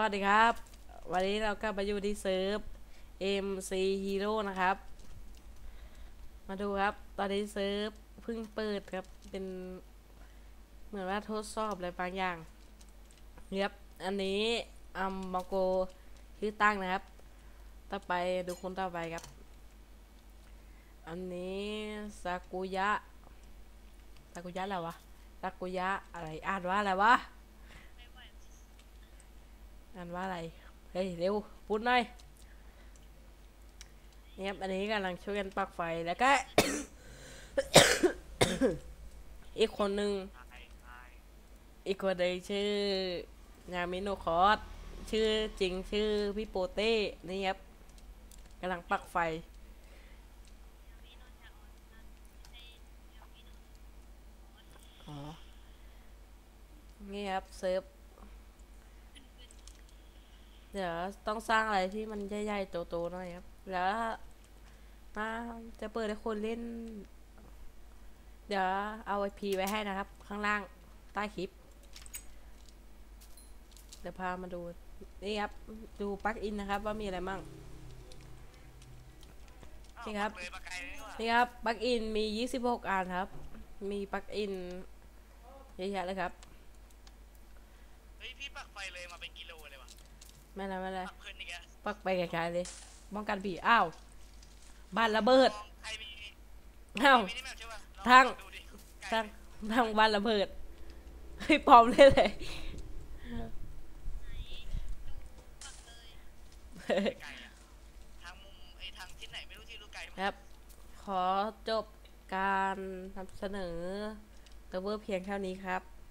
วัสดีครับ วันนี้เราก็มาอยู่ที่เซิร์ฟ MC Hero นะครับ มาดูครับ ตอนนี้เซิร์ฟเพิ่งเปิดครับ เป็นเหมือนว่าทดสอบอะไรบางอย่างครับอันนี้อัมมาโกชื่อตั้งนะครับ ต่อไปดูคนต่อไปครับ อันนี้ซากุยะซากุยะอะไรวะซากุยะอะไรอ่านว่าอะไรวะ อ่านว่าอะไร เฮ้ย เร็ว พูดหน่อยนี่ครับอันนี้กำลังช่วยกันปักไฟแล้วก็ อีกคนหนึ่งอีกคนหนึ่งชื่อยามิโนคอสชื่อจริงชื่อพี่โปเต้ นี่ครับกำลังปักไฟ อ๋อ นี่ครับเซิร์ฟ เดี๋ยวต้องสร้างอะไรที่มันใหญ่ๆโตๆหน่อยครับ แล้วมาจะเปิดให้คนเล่น เดี๋ยวเอาไอพีไว้ให้นะครับ ข้างล่างใต้คลิป เดี๋ยวพามาดู นี่ครับ ดูปลั๊กอินนะครับ ว่ามีอะไรมั่งนี่ครับเลยมาไกลเลยนี่หว่านี่ครับปลั๊กอินมี 26 อันครับ มีปลั๊กอินเยอะแยะเลยครับ เฮ้ยพี่ปักไฟเลยมาเป็นกิโลเลยวะ ไม่เป็นไรไม่เป็นไรปักเพลินอีกอะปลั๊กไปไกลๆเลยป้องกันผีอ้าวบ้านระเบิดลองใครมีอ้าวมีนี่แมปใช่ปะลอทั้งดูดิไกลทางทางบ้านระเบิดเฮ้ยปลอมเลยเลยไกลอะทางมุมไอ้ทางทิศไหนไม่รู้ที่รู้ไกลมาก ครับ ขอจบการนำเสนอเตอร์เวอร์เพียงเท่านี้ครับ